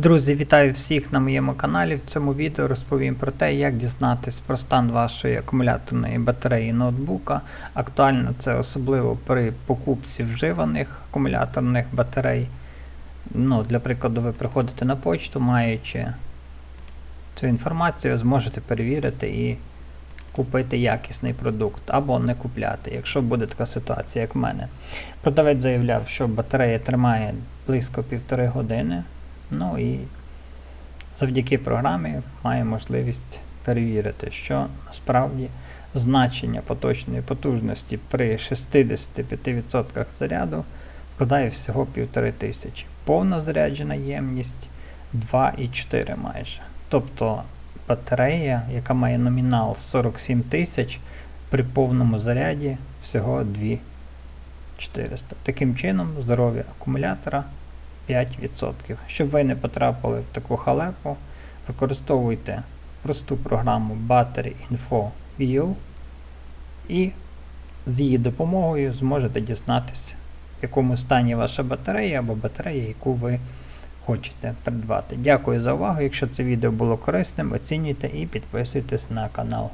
Друзі, вітаю всіх на моєму каналі. В цьому відео розповім про те, як дізнатись про стан вашої акумуляторної батареї ноутбука. Актуально це особливо при покупці вживаних акумуляторних батарей. Ну, Для прикладу, ви приходите на почту, маючи цю інформацію, зможете перевірити і купити якісний продукт або не купляти, якщо буде така ситуація, як в мене. Продавець заявляв, що батарея тримає близько півтори години. Ну і завдяки програмі має можливість перевірити, що насправді значення поточної потужності при 65% заряду складає всього 1500. Повна заряджена ємність 2,4 майже. Тобто батарея, яка має номінал 47 тисяч, при повному заряді всього 2400. Таким чином, здоров'я акумулятора 5%. Щоб ви не потрапили в таку халепу, використовуйте просту програму Battery Info View і з її допомогою зможете дізнатися, в якому стані ваша батарея або батарея, яку ви хочете придбати. Дякую за увагу. Якщо це відео було корисним, оцінюйте і підписуйтесь на канал.